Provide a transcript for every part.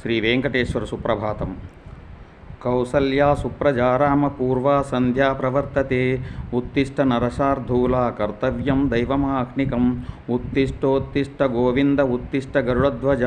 శ్రీ వెంకటేశ్వర సుప్రభాతం. కౌసల్యా సుప్రజారామ పూర్వా సంధ్యా ప్రవర్తతే. ఉత్తిష్ట నరశార్ధూలా కర్తవ్యం దైవమాహ్నికం. ఉత్తిష్టోత్తిష్ట గోవింద ఉత్తిష్ట గరుడధ్వజ.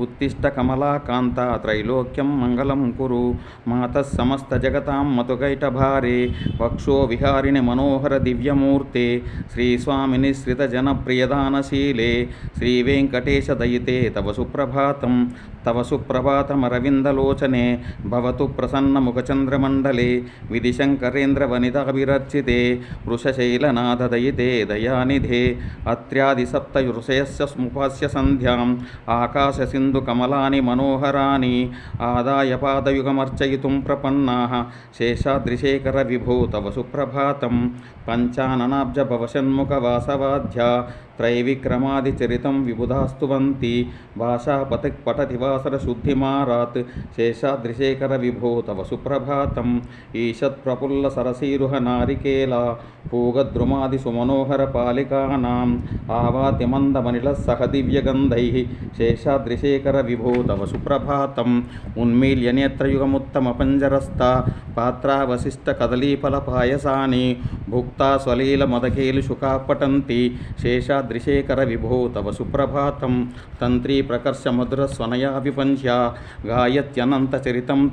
ఉత్తిష్ట కమలాకాంత త్రైలోక్యం మంగళం కురు. మాతః సమస్త జగతాం మతుకైటభారే వక్షో విహారిణి మనోహర దివ్యమూర్తే. శ్రీస్వామిని శ్రితజనప్రియదానశీలే శ్రీవేంకటేశ దయితే తవ సుప్రభాతం. తవ సుప్రభాతమరవిందలోచనే భవతు ప్రసన్నముఖచంద్రమండలే విధిశంకరేంద్రవనితాభిరర్చితే వృషశైలనాథదయితే దయానిధే అత్ర్యాదిసప్తఋషయస్య స్ముపాస్య సంధ్యాం ఆకాశసింధుకమలాని మనోహరాని ఆదాయ పాదయుగమర్చయితుం ప్రపన్నా శేషాద్రిశేఖర విభో తవ సుప్రభాతం పంచాననాబ్జభవషణ్ముఖవాసవాధ్యా త్రైవిక్రమాదిచరితం విబుధాస్తువంతి భాషాపతిక్ పఠతి వాసరశుద్ధిమారాత్ శేషాద్రిశేఖర విభో తవ సుప్రభాతం. ఈషత్ప్రఫుల్ల సరసీరుహ నారికేలా పూగద్రుమాది సుమనోహర పాలికానాం. ఆవాతిమందమనిల సహ దివ్యగంధై. శేషాద్రిశేఖర విభో తవ సుప్రభాతం. ఉన్మీల్య నేత్రయుగముత్తమ పంజరస్థ. పాత్రావశిష్ట కదలీఫల పాయసాని. భుక్తా స్వలీల మదకేలు శుకా పటంతి శేషాద్రిశేఖర విభో తవ సుప్రభాతం. తంత్రీ ప్రకర్ష మధుర స్వనయా విపంచ్య గాయత్యనంత చరితం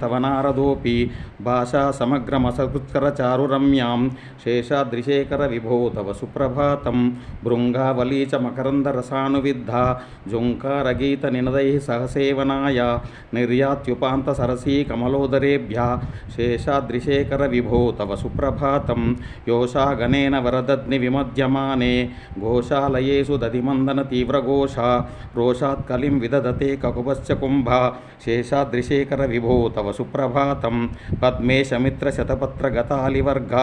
తవ భాషా సమగ్రమసకృత్కరచారురమ్యాం శేషాద్రిశేఖర విభో తవ సుప్రభాతం భృంగావలీ చ మకరంద జుంకారగీత నినదై సహసేవనాయ నిర్యాత్యుపాంత సరసీ కమలోదరేభ్య శేషాద్రిశేఖర విభో తవ సుప్రభాతం యోషాగణేన వరదగ్ని విమధ్యమానే ఘోషాలయేషు దదిమందన తీవ్రఘోష రోషాత్కలిం విదదతే కకుపశ్చ కుంభ శేషాద్రిశేఖర విభో తవ సుప్రభా సుప్రభాతం పద్మేశమిత్ర శతపత్రగతాలివర్గ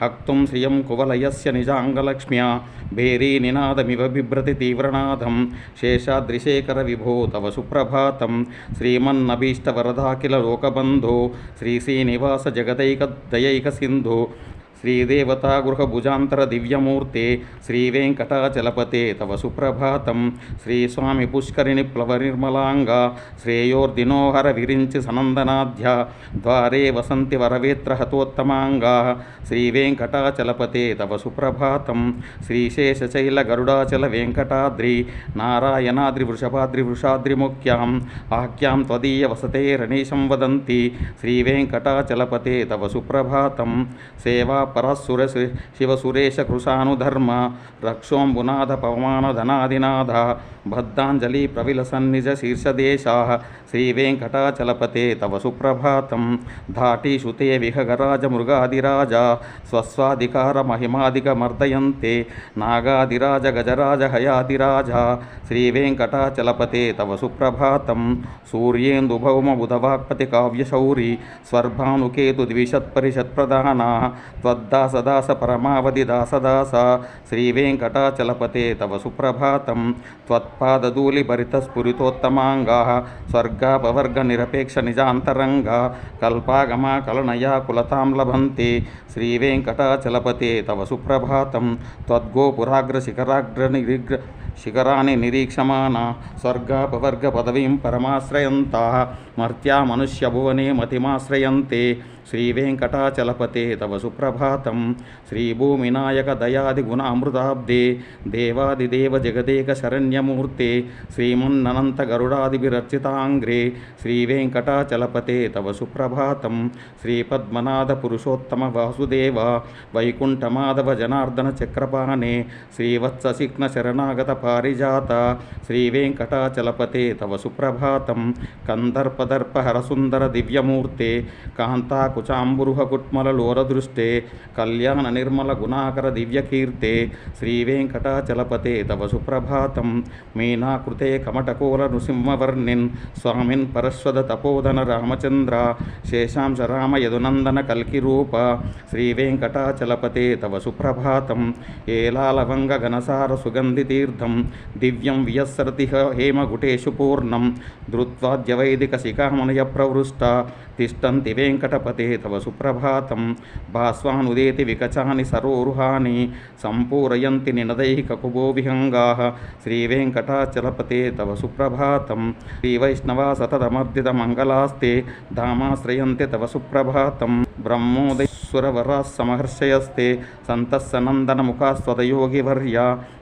హక్తుం శ్రియం కువలయస్య నిజాంగలక్ష్మ్యా భేరీ నినాదమివ బిభ్రతి తీవ్రనాథం శేషాద్రిశేఖర విభో తవ సుప్రభాతం శ్రీమన్నభీష్టవరదాఖిల లోకబంధో శ్రీ శ్రీనివాస జగదైక దయైక సింధు శ్రీదేవతా దివ్యమూర్తే శ్రీవేంకటాచలపతే తవ సుప్రభాతం శ్రీస్వామి పుష్కరిణి ప్లవనిర్మలాంగా శ్రేయోర్దినోహర విరించి సనందనాధ్య ద్వారే వసంతి వరవేత్ర హతోత్తమాంగా శ్రీవేంకటాచలపతే తవ సుప్రభాతం శ్రీశేషశైల గరుడాచల వెంకటాద్రి నారాయణాద్రి వృషభాద్రి వృషాద్రిముఖ్యాం ఆఖ్యాం త్వదీయ వసతే రణీశం వదంతి శ్రీవేంకటాచలపతే తవ సుప్రభాతం సేవా परः सुरस शिवसुरेशकृशानुधर्म रक्षोऽम्बुनाथपवमानधनाधिनाथ भद्दाञ्जलिप्रविलसन्निजशीर्षदेशाः श्रीवेङ्कटाचलपते तव सुप्रभातं, धाटीषु ते विहगराजमृगादिराजा स्वस्वाधिकारमहिमादिकमर्दयन्ते नागादिराजगजराजहयादिराजा श्रीवेङ्कटाचलपते तव बुधवागति काव्यशौरी स्वर्नुकेत त्वद् హయాదిరాజ పరమావధి దాసదాస. శ్రీవేంకటాచలపతే తవ సుప్రభాతం. త్వత్పాదధూళిభరితస్ఫురితోత్తమాంగా స్వర్గాపవర్గ నిరపేక్ష నిజాంతరంగా. కల్పాగమా కలనయా కులతాం లభంతే. శ్రీవేంకటాచలపతే తవ సుప్రభాతం. త్వద్గోపురాగ్ర శిఖరాగ్ర నిరిగ్ర శిఖరాన్ని నిరీక్షమాన స్వర్గాపవర్గ పదవీం పరమాశ్రయంత మర్త్యా మనుష్యభువనే మతిమాశ్రయంతే శ్రీవేంకటాచలపతే తవ సుప్రభాతం. శ్రీభూమినాయక దయాది గుణామృతాబ్దే దేవాదిదేవ జగదేక శరణ్యమూర్తే శ్రీమన్ననంత గరుడాదిభిరర్చితాంగ్రే శ్రీవేంకటాచలపతే తవ సుప్రభాతం. శ్రీపద్మనాథ పురుషోత్తమ వాసుదేవ వైకుంఠమాధవ జనార్దన చక్రపాణే శ్రీవత్సశిఘ్న శరణాగత పారిజాత. శ్రీవేంకటాచలపతే తవ సుప్రభాతం. కందర్పదర్పహరసుందర దివ్యమూర్తే. కాంతాకుచాంబురుహకుట్మలలోరదృష్టే. కళ్యాణ నిర్మల గుణాకర దివ్యకీర్తే శ్రీవేంకటాచలపతే తవ సుప్రభాతం. మీనాకృతే కమటకోల నృసింహవర్ణిన్ స్వామిన్ పరశ్వద తపోధన రామచంద్ర. శేషాంశ రామ యదునందన కల్కిరూప శ్రీవేంకటాచలపతే తవ సుప్రభాతం. ఏలాలవంగ ఘనసార సుగంధి తీర్థం దివ్యం వియస్సరతి హేమగుటేషు పూర్ణం. ధృత్వాద్యవైదికశిఖామనయ ప్రవృష్ట తిష్టంతి వెంకటపతే తవ సుప్రభాతం. భాస్వానుదేతి వికచాని సరోరుహాని సంపూరయంతి నినదైకకుబో విహంగా శ్రీవేంకటాచలపతే తవ సుప్రభాతం. శ్రీవైష్ణవా సతతమర్దితమంగళాస్తే ధామాశ్రయంతి తవ సుప్రభాతం. బ్రహ్మోదయసురవరాः సమహర్షయస్తే సంతస్సనందనముఖాస్వదయోగివర్య ధామాంతికే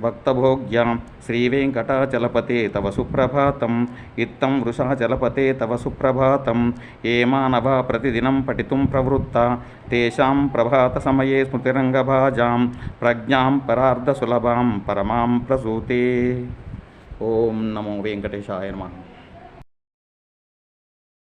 భక్తభోగ్యాం శ్రీవేంకటాచలపతే తవ సుప్రభాతం ఇత్తం వృషాచలపతే తవ సుప్రభాతం ఏ మానవ ప్రతిదినం పఠితుం ప్రవృత్త తేషాం ప్రభాత సమయే స్మృతిరంగభాజాం ప్రజ్ఞాం పరార్ధసులభాం పరమాం ప్రసూతే ఓం నమో వెంకటేశాయ నమః